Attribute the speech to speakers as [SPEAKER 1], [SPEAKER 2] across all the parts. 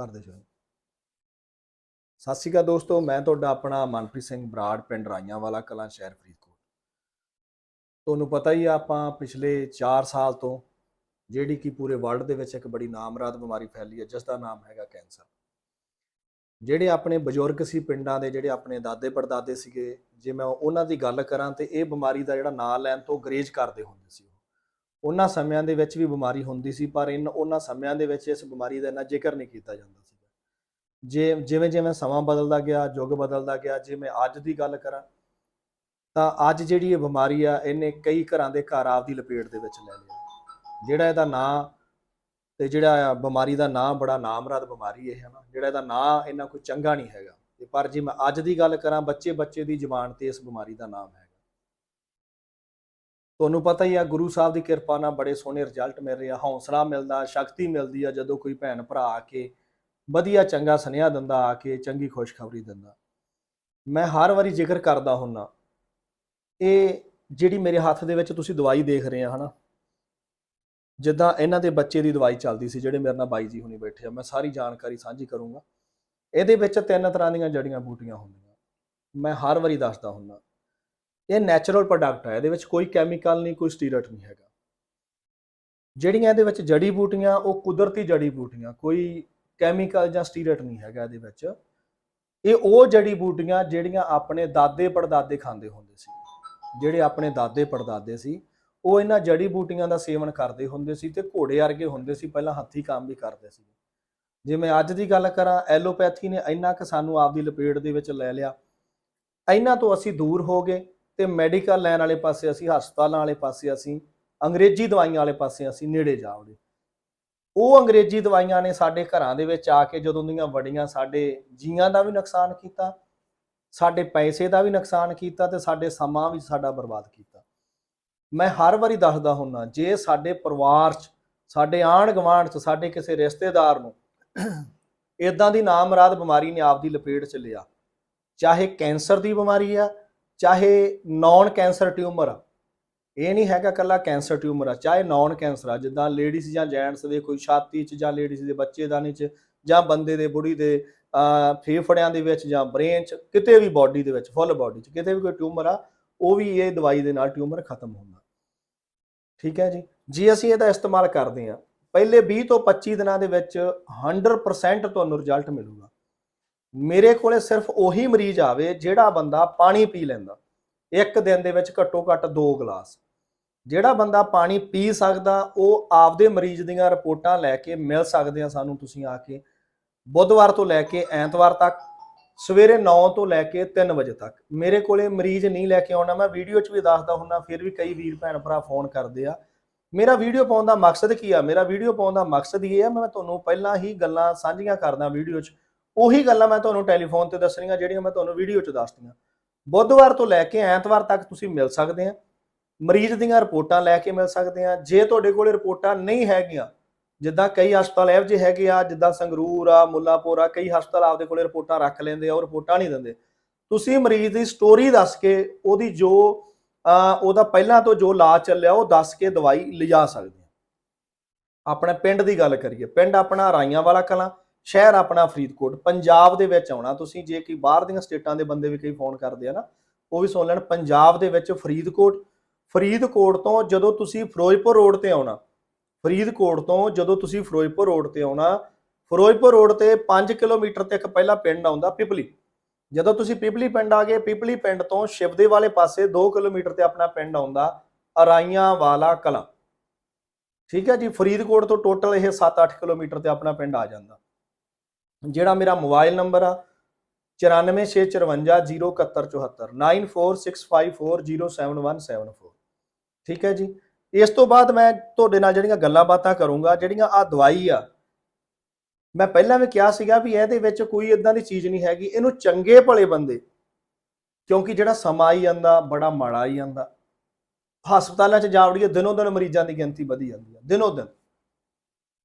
[SPEAKER 1] ਕਰਦੇ ਜੋ ਸਤਿ ਸ਼੍ਰੀ ਅਕਾਲ ਦੋਸਤੋ, ਮੈਂ ਤੁਹਾਡਾ ਆਪਣਾ ਮਨਪ੍ਰੀਤ ਸਿੰਘ ਬਰਾੜ ਪਿੰਡ ਰਾਈਆਂ ਵਾਲਾ ਕਲਾਂ ਸ਼ਹਿਰ ਫਰੀਦਕੋਟ। ਤੁਹਾਨੂੰ ਪਤਾ ਹੀ ਆ, ਆਪਾਂ ਪਿਛਲੇ 4 ਸਾਲ ਤੋਂ ਜਿਹੜੀ ਕਿ ਪੂਰੇ ਵਰਲਡ ਦੇ ਵਿੱਚ ਇੱਕ ਬੜੀ ਨਾਮਰਾਦ ਬਿਮਾਰੀ ਫੈਲੀ ਹੈ ਜਿਸ ਦਾ ਨਾਮ ਹੈਗਾ ਕੈਂਸਰ। ਜਿਹੜੇ ਆਪਣੇ ਬਜ਼ੁਰਗ ਸੀ ਪਿੰਡਾਂ ਦੇ, ਜਿਹੜੇ ਆਪਣੇ ਦਾਦੇ ਪੜਦਾਦੇ ਸੀਗੇ, ਜੇ ਮੈਂ ਉਹਨਾਂ ਦੀ ਗੱਲ ਕਰਾਂ ਤੇ ਇਹ ਬਿਮਾਰੀ ਦਾ ਜਿਹੜਾ ਨਾਂ ਲੈਣ ਤੋਂ ਗਰੇਜ ਕਰਦੇ ਹੁੰਦੇ ਸੀ ਉਹਨਾਂ ਸਮਿਆਂ ਦੇ ਵਿੱਚ ਵੀ ਬਿਮਾਰੀ ਹੁੰਦੀ ਸੀ, ਪਰ ਇਨ ਉਹਨਾਂ ਸਮਿਆਂ ਦੇ ਵਿੱਚ ਇਸ ਬਿਮਾਰੀ ਦਾ ਇੰਨਾ ਜ਼ਿਕਰ ਨਹੀਂ ਕੀਤਾ ਜਾਂਦਾ ਸੀ ਜੇ, ਜਿਵੇਂ ਜਿਵੇਂ ਸਮਾਂ ਬਦਲਦਾ ਗਿਆ, ਯੁੱਗ ਬਦਲਦਾ ਗਿਆ ਜੇ ਮੈਂ ਅੱਜ ਦੀ ਗੱਲ ਕਰਾਂ, ਤਾਂ ਅੱਜ ਜਿਹੜੀ ਇਹ ਬਿਮਾਰੀ ਆ, ਇਹਨੇ ਕਈ ਘਰਾਂ ਦੇ ਘਰ ਆਪਦੀ ਲਪੇਟ ਦੇ ਵਿੱਚ ਲੈ ਲਿਆ। ਜਿਹੜਾ ਇਹਦਾ ਨਾਂ ਤੇ ਜਿਹੜਾ ਬਿਮਾਰੀ ਦਾ ਨਾਂ, ਬੜਾ ਨਾਮਰਾਦ ਬਿਮਾਰੀ ਇਹ ਹੈ ਨਾ ਜਿਹੜਾ ਇਹਦਾ ਨਾਂ ਇੰਨਾ ਕੋਈ ਚੰਗਾ ਨਹੀਂ ਹੈਗਾ। ਤੇ ਪਰ ਜੇ ਮੈਂ ਅੱਜ ਦੀ ਗੱਲ ਕਰਾਂ ਬੱਚੇ ਬੱਚੇ ਦੀ ਜ਼ੁਬਾਨ ਤੇ ਇਸ ਬਿਮਾਰੀ ਦਾ ਨਾਮ ਹੈ। ਤੁਹਾਨੂੰ ਪਤਾ ਹੀ ਆ, ਗੁਰੂ ਸਾਹਿਬ ਦੀ ਕਿਰਪਾ ਨਾਲ ਬੜੇ ਸੋਹਣੇ ਰਿਜ਼ਲਟ ਮਿਲ ਰਹੇ ਆ, ਹੌਸਲਾ ਮਿਲਦਾ, ਸ਼ਕਤੀ ਮਿਲਦੀ ਆ, ਜਦੋਂ ਕੋਈ ਭੈਣ ਭਰਾ ਆ ਕੇ ਵਧੀਆ ਚੰਗਾ ਸੁਨੇਹਾ ਦਿੰਦਾ, ਆ ਕੇ ਚੰਗੀ ਖੁਸ਼ਖਬਰੀ ਦਿੰਦਾ। ਮੈਂ ਹਰ ਵਾਰੀ ਜ਼ਿਕਰ ਕਰਦਾ ਹੁੰਨਾ, ਇਹ ਜਿਹੜੀ ਮੇਰੇ ਹੱਥ ਦੇ ਵਿੱਚ ਤੁਸੀਂ ਦਵਾਈ ਦੇਖ ਰਹੇ ਆ, ਹਨਾ? ਜਿੱਦਾਂ ਇਹਨਾਂ ਦੇ ਬੱਚੇ ਦੀ ਦਵਾਈ ਚੱਲਦੀ ਸੀ, ਜਿਹੜੇ ਮੇਰੇ ਨਾਲ ਬਾਈ ਜੀ ਹੁਣੀ ਬੈਠੇ ਆ, ਮੈਂ ਸਾਰੀ ਜਾਣਕਾਰੀ ਸਾਂਝੀ ਕਰੂੰਗਾ। ਇਹਦੇ ਵਿੱਚ ਤਿੰਨ ਤਰ੍ਹਾਂ ਦੀਆਂ ਜੜੀਆਂ ਬੂਟੀਆਂ ਹੁੰਦੀਆਂ। ਮੈਂ ਹਰ ਵਾਰੀ ਦੱਸਦਾ ਹੁੰਨਾ ਇਹ ਨੈਚੁਰਲ ਪ੍ਰੋਡਕਟ ਹੈ ਇਹਦੇ ਵਿੱਚ ਕੋਈ ਕੈਮੀਕਲ ਨਹੀਂ, ਕੋਈ ਸਟੀਰਟ ਨਹੀਂ ਹੈਗਾ। ਜਿਹੜੀਆਂ ਇਹਦੇ ਵਿੱਚ ਜੜੀ ਬੂਟੀਆਂ, ਉਹ ਕੁਦਰਤੀ ਜੜੀ ਬੂਟੀਆਂ, ਕੋਈ ਕੈਮੀਕਲ ਜਾਂ ਸਟੀਰਟ ਨਹੀਂ ਹੈਗਾ ਇਹਦੇ ਵਿੱਚ। ਇਹ ਉਹ ਜੜੀ ਬੂਟੀਆਂ ਜਿਹੜੀਆਂ ਆਪਣੇ ਦਾਦੇ ਪੜਦਾਦੇ ਖਾਂਦੇ ਹੁੰਦੇ ਸੀ, ਜਿਹੜੇ ਆਪਣੇ ਦਾਦੇ ਪੜਦਾਦੇ ਸੀ, ਉਹ ਇਹਨਾਂ ਜੜੀ ਬੂਟੀਆਂ ਦਾ ਸੇਵਨ ਕਰਦੇ ਹੁੰਦੇ ਸੀ ਤੇ ਘੋੜੇ ਵਰਗੇ ਹੁੰਦੇ ਸੀ, ਪਹਿਲਾਂ ਹੱਥੀ ਕੰਮ ਵੀ ਕਰਦੇ ਸੀ। ਜਿਵੇਂ ਅੱਜ ਦੀ ਗੱਲ ਕਰਾਂ ਐਲੋਪੈਥੀ ਨੇ ਇੰਨਾ ਕਿ ਸਾਨੂੰ ਆਪਦੀ ਲਪੇਟ ਦੇ ਵਿੱਚ ਲੈ ਲਿਆ। ਇਹਨਾਂ ਤੋਂ ਅਸੀਂ ਦੂਰ ਹੋ ਗਏ। ਤੇ ਮੈਡੀਕਲ ਲਾਈਨ ਵਾਲੇ ਪਾਸੇ ਅਸੀਂ, ਹਸਪਤਾਲਾਂ ਵਾਲੇ ਪਾਸੇ ਅਸੀਂ, ਅੰਗਰੇਜ਼ੀ ਦਵਾਈਆਂ ਵਾਲੇ ਪਾਸੇ ਅਸੀਂ ਨੇੜੇ ਜਾ ਵੜੇ ਉਹ ਅੰਗਰੇਜ਼ੀ ਦਵਾਈਆਂ ਨੇ ਸਾਡੇ ਘਰਾਂ ਦੇ ਵਿੱਚ ਆ ਕੇ ਜਦੋਂ ਦੀਆਂ ਵੜੀਆਂ ਸਾਡੇ ਜੀਆਂ ਦਾ ਵੀ ਨੁਕਸਾਨ ਕੀਤਾ, ਸਾਡੇ ਪੈਸੇ ਦਾ ਵੀ ਨੁਕਸਾਨ ਕੀਤਾ ਤੇ ਸਾਡੇ ਸਮਾਂ ਵੀ ਸਾਡਾ ਬਰਬਾਦ ਕੀਤਾ। ਮੈਂ ਹਰ ਵਾਰੀ ਦੱਸਦਾ ਹੁੰਨਾ ਜੇ ਸਾਡੇ ਪਰਿਵਾਰ 'ਚ, ਸਾਡੇ ਆਂਢ ਗੁਆਂਢ 'ਚ, ਸਾਡੇ ਕਿਸੇ ਰਿਸ਼ਤੇਦਾਰ ਨੂੰ ਇਦਾਂ ਦੀ ਨਾਮਰਾਦ ਬਿਮਾਰੀ ਨੇ ਆਪਦੀ ਲਪੇਟ 'ਚ ਲਿਆ, ਚਾਹੇ ਕੈਂਸਰ ਦੀ ਬਿਮਾਰੀ ਆ ਚਾਹੇ ਨਾਨ ਕੈਂਸਰ ਟਿਊਮਰ ਆ। ਇਹ ਨਹੀਂ ਹੈਗਾ ਕੱਲਾ ਕੈਂਸਰ ਟਿਊਮਰ ਆ, ਚਾਹੇ ਨਾਨ ਕੈਂਸਰ ਆ, ਜਿੱਦਾਂ ਲੇਡੀਜ਼ ਜਾਂ ਜੈਂਟਸ ਦੇ ਕੋਈ ਛਾਤੀ 'ਚ ਜਾਂ ਲੇਡੀਜ਼ ਦੇ ਬੱਚੇਦਾਨੀ 'ਚ, ਜਾਂ ਬੰਦੇ ਦੇ ਬੁੜੀ ਦੇ ਫੇਫੜਿਆਂ ਦੇ ਵਿੱਚ ਜਾਂ ਬ੍ਰੇਨ 'ਚ, ਕਿਤੇ ਵੀ ਬਾਡੀ ਦੇ ਵਿੱਚ ਫੁੱਲ ਬਾਡੀ 'ਚ, ਕਿਤੇ ਵੀ ਕੋਈ ਟਿਊਮਰ ਆ, ਉਹ ਵੀ ਇਹ ਦਵਾਈ ਦੇ ਨਾਲ ਟਿਊਮਰ ਖਤਮ ਹੁੰਦਾ। ਠੀਕ ਹੈ ਜੀ? ਜੇ ਅਸੀਂ ਇਹਦਾ ਇਸਤੇਮਾਲ ਕਰਦੇ ਆ ਪਹਿਲੇ 20 ਤੋਂ 25 ਦਿਨਾਂ ਦੇ ਵਿੱਚ 100% ਤੁਹਾਨੂੰ ਰਿਜ਼ਲਟ ਮਿਲੂਗਾ। ਮੇਰੇ ਕੋਲੇ ਸਿਰਫ ਉਹੀ ਮਰੀਜ਼ ਆਵੇ ਜਿਹੜਾ ਬੰਦਾ ਪਾਣੀ ਪੀ ਲੈਂਦਾ। ਇੱਕ ਦਿਨ ਦੇ ਵਿੱਚ ਘੱਟੋ ਘੱਟ 2 ਗਲਾਸ। ਜਿਹੜਾ ਬੰਦਾ ਪਾਣੀ ਪੀ ਸਕਦਾ, ਉਹ ਆਪਦੇ ਮਰੀਜ਼ ਦੀਆਂ ਰਿਪੋਰਟਾਂ ਲੈ ਕੇ ਮਿਲ ਸਕਦੇ ਆ ਸਾਨੂੰ ਤੁਸੀਂ ਆ ਕੇ। ਬੁੱਧਵਾਰ ਤੋਂ ਲੈ ਕੇ ਐਤਵਾਰ ਤੱਕ, ਸਵੇਰੇ 9 ਤੋਂ ਲੈ ਕੇ 3 ਵਜੇ ਤੱਕ। ਮੇਰੇ ਕੋਲੇ ਮਰੀਜ਼ ਨਹੀਂ ਲੈ ਕੇ ਆਉਣਾ, ਮੈਂ ਵੀਡੀਓ 'ਚ ਵੀ ਦੱਸਦਾ ਹੁੰਨਾ, ਫਿਰ ਵੀ ਕਈ ਵੀਰ ਭੈਣ ਭਰਾ ਫੋਨ ਕਰਦੇ ਆ। ਮੇਰਾ ਵੀਡੀਓ ਪਾਉਣ ਦਾ ਮਕਸਦ ਕੀ ਆ? ਮੇਰਾ ਵੀਡੀਓ ਪਾਉਣ ਦਾ ਮਕਸਦ ਇਹ ਆ, ਮੈਂ ਤੁਹਾਨੂੰ ਪਹਿਲਾਂ ਹੀ ਗੱਲਾਂ ਸਾਂਝੀਆਂ ਕਰਦਾ ਵੀਡੀਓ 'ਚ। ਉਹੀ ਗੱਲਾਂ ਮੈਂ ਤੁਹਾਨੂੰ ਟੈਲੀਫੋਨ ਤੇ ਦੱਸਣੀਆਂ, ਜਿਹੜੀਆਂ ਮੈਂ ਤੁਹਾਨੂੰ ਵੀਡੀਓ 'ਚ ਦੱਸਤੀਆਂ। ਬੁੱਧਵਾਰ ਤੋਂ ਲੈ ਕੇ ਐਤਵਾਰ ਤੱਕ ਤੁਸੀਂ ਮਿਲ ਸਕਦੇ ਆ। ਮਰੀਜ਼ ਦੀਆਂ ਰਿਪੋਰਟਾਂ ਲੈ ਕੇ ਮਿਲ ਸਕਦੇ ਆ। ਜੇ ਤੁਹਾਡੇ ਕੋਲੇ ਰਿਪੋਰਟਾਂ ਨਹੀਂ ਹੈਗੀਆਂ, ਜਿੱਦਾਂ ਕਈ ਹਸਪਤਾਲ ਇਹੋ ਜਿਹੇ ਹੈਗੇ ਆ, ਜਿੱਦਾਂ ਸੰਗਰੂਰ ਆ, ਮੁੱਲਾਪੁਰ ਆ, ਕਈ ਹਸਪਤਾਲ ਆਪਦੇ ਕੋਲੇ ਰਿਪੋਰਟਾਂ ਰੱਖ ਲੈਂਦੇ ਆ, ਉਹ ਰਿਪੋਰਟਾਂ ਨਹੀਂ ਦਿੰਦੇ। ਤੁਸੀਂ ਮਰੀਜ਼ ਦੀ ਸਟੋਰੀ ਦੱਸ ਕੇ ਉਹਦੀ ਜੋ ਉਹਦਾ ਪਹਿਲਾਂ ਤੋਂ ਜੋ ਇਲਾਜ ਚੱਲਿਆ, ਉਹ ਦੱਸ ਕੇ ਦਵਾਈ ਲਿਜਾ ਸਕਦੇ ਆ। ਆਪਣੇ ਪਿੰਡ ਦੀ ਗੱਲ ਕਰੀਏ। ਪਿੰਡ ਆਪਣਾ ਰਾਈਆਂ ਵਾਲਾ ਕਲਾਂ ਸ਼ਹਿਰ ਆਪਣਾ ਫਰੀਦਕੋਟ, ਪੰਜਾਬ ਦੇ ਵਿੱਚ ਆਉਣਾ। ਤੁਸੀਂ ਜੇ ਕਿ ਬਾਹਰ ਦੀਆਂ ਸਟੇਟਾਂ ਦੇ ਬੰਦੇ ਵੀ ਕਈ ਫੋਨ ਕਰਦੇ ਆ ਨਾ, ਉਹ ਵੀ ਸੁਣ ਲੈਣ, ਪੰਜਾਬ ਦੇ ਵਿੱਚ ਫਰੀਦਕੋਟ ਫਰੀਦਕੋਟ ਤੋਂ ਜਦੋਂ ਤੁਸੀਂ ਫਿਰੋਜ਼ਪੁਰ ਰੋਡ ਤੇ ਆਉਣਾ, ਫਰੀਦਕੋਟ ਤੋਂ ਜਦੋਂ ਤੁਸੀਂ ਫਿਰੋਜ਼ਪੁਰ ਰੋਡ ਤੇ ਆਉਣਾ, ਫਿਰੋਜ਼ਪੁਰ ਰੋਡ ਤੇ 5 ਕਿਲੋਮੀਟਰ ਤੇ ਇੱਕ ਪਹਿਲਾ ਪਿੰਡ ਆਉਂਦਾ, ਪਿਪਲੀ। ਜਦੋਂ ਤੁਸੀਂ ਪਿਪਲੀ ਪਿੰਡ ਆ ਗਏ, ਪਿਪਲੀ ਪਿੰਡ ਤੋਂ ਸ਼ਿਵਦੇ ਵਾਲੇ ਪਾਸੇ 2 ਕਿਲੋਮੀਟਰ ਤੇ ਆਪਣਾ ਪਿੰਡ ਆਉਂਦਾ, ਅਰਾਈਆਂ ਵਾਲਾ ਕਲਾਂ। ਠੀਕ ਹੈ ਜੀ, ਫਰੀਦਕੋਟ ਤੋਂ ਟੋਟਲ ਇਹ 7-8 ਕਿਲੋਮੀਟਰ ਤੇ ਆਪਣਾ ਪਿੰਡ ਆ ਜਾਂਦਾ। ਜਿਹੜਾ ਮੇਰਾ ਮੋਬਾਈਲ ਨੰਬਰ ਆ 9465407174 9465407174 ਠੀਕ ਹੈ ਜੀ? ਇਸ ਤੋਂ ਬਾਅਦ ਮੈਂ ਤੁਹਾਡੇ ਨਾਲ ਜਿਹੜੀਆਂ ਗੱਲਾਂ ਬਾਤਾਂ ਕਰੂੰਗਾ, ਜਿਹੜੀਆਂ ਆ ਦਵਾਈ ਆ, ਮੈਂ ਪਹਿਲਾਂ ਵੀ ਕਿਹਾ ਸੀਗਾ ਵੀ ਇਹਦੇ ਵਿੱਚ ਕੋਈ ਇਦਾਂ ਦੀ ਚੀਜ਼ ਨਹੀਂ ਹੈਗੀ, ਇਹਨੂੰ ਚੰਗੇ ਭਲੇ ਬੰਦੇ, ਕਿਉਂਕਿ ਜਿਹੜਾ ਸਮਾਂ ਆਈ ਜਾਂਦਾ, ਬੜਾ ਮਾੜਾ ਆਈ ਜਾਂਦਾ। ਹਸਪਤਾਲਾਂ 'ਚ ਜਾ ਵੜੀਏ, ਦਿਨੋਂ ਦਿਨ ਮਰੀਜ਼ਾਂ ਦੀ ਗਿਣਤੀ ਵਧੀ ਜਾਂਦੀ ਆ ਦਿਨੋਂ ਦਿਨ।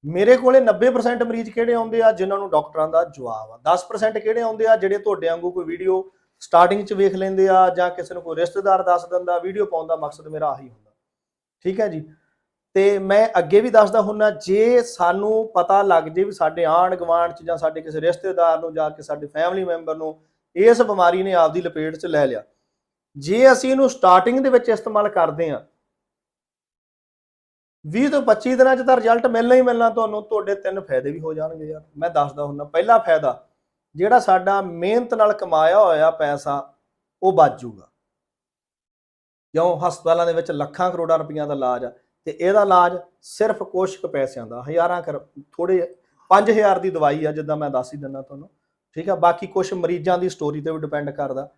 [SPEAKER 1] ਮੇਰੇ ਕੋਲੇ 90% ਮਰੀਜ਼ ਕਿਹੜੇ ਆਉਂਦੇ ਆ, ਜਿਨ੍ਹਾਂ ਨੂੰ ਡਾਕਟਰਾਂ ਦਾ ਜਵਾਬ ਆ। 10% ਕਿਹੜੇ ਆਉਂਦੇ ਆ, ਜਿਹੜੇ ਤੁਹਾਡੇ ਵਾਂਗੂ ਕੋਈ ਵੀਡੀਓ ਸਟਾਰਟਿੰਗ 'ਚ ਵੇਖ ਲੈਂਦੇ ਆ ਜਾਂ ਕਿਸੇ ਨੂੰ ਕੋਈ ਰਿਸ਼ਤੇਦਾਰ ਦੱਸ ਦਿੰਦਾ ਵੀਡੀਓ ਪਾਉਣ ਦਾ ਮਕਸਦ ਮੇਰਾ ਆਹੀ ਹੁੰਦਾ। ਠੀਕ ਹੈ ਜੀ? ਤੇ ਮੈਂ ਅੱਗੇ ਵੀ ਦੱਸਦਾ ਹੁੰਨਾ, ਜੇ ਸਾਨੂੰ ਪਤਾ ਲੱਗ ਜੇ ਵੀ ਸਾਡੇ ਆਂਢ ਗੁਆਂਢ ਚ ਜਾਂ ਸਾਡੇ ਕਿਸੇ ਰਿਸ਼ਤੇਦਾਰ ਨੂੰ ਜਾਂ ਕੇ ਸਾਡੇ ਫੈਮਿਲੀ ਮੈਂਬਰ ਨੂੰ ਇਸ ਬਿਮਾਰੀ ਨੇ ਆਪਦੀ ਲਪੇਟ 'ਚ ਲੈ ਲਿਆ। ਜੇ ਅਸੀਂ ਇਹਨੂੰ ਸਟਾਰਟਿੰਗ ਦੇ ਵਿੱਚ ਇਸਤੇਮਾਲ ਕਰਦੇ ਹਾਂ 20 ਤੋਂ 25 ਦਿਨਾਂ 'ਚ ਤਾਂ ਰਿਜ਼ਲਟ ਮਿਲਣਾ ਹੀ ਮਿਲਣਾ ਤੁਹਾਨੂੰ, ਤੁਹਾਡੇ ਤਿੰਨ ਫਾਇਦੇ ਵੀ ਹੋ ਜਾਣਗੇ ਯਾਰ। ਮੈਂ ਦੱਸਦਾ ਹੁੰਦਾ, ਪਹਿਲਾ ਫਾਇਦਾ, ਜਿਹੜਾ ਸਾਡਾ ਮਿਹਨਤ ਨਾਲ ਕਮਾਇਆ ਹੋਇਆ ਪੈਸਾ, ਉਹ ਬਚ ਜਾਊਗਾ। ਕਿਉਂ? ਹਸਪਤਾਲਾਂ ਦੇ ਵਿੱਚ ਲੱਖਾਂ ਕਰੋੜਾਂ ਰੁਪਈਆ ਦਾ ਇਲਾਜ ਆ, ਤੇ ਇਹਦਾ ਇਲਾਜ ਸਿਰਫ ਕੁਛ ਕੁ ਪੈਸਿਆਂ ਦਾ, ਹਜ਼ਾਰਾਂ ਕਰ ਥੋੜੇ 5000 ਦੀ ਦਵਾਈ ਆ, ਜਿੱਦਾਂ ਮੈਂ ਦੱਸ ਹੀ ਦਿੰਦਾ ਤੁਹਾਨੂੰ। ਠੀਕ ਆ? ਬਾਕੀ ਕੁਝ ਮਰੀਜ਼ਾਂ ਦੀ ਸਟੋਰੀ ਤੇ ਵੀ ਡਿਪੈਂਡ ਕਰਦਾ।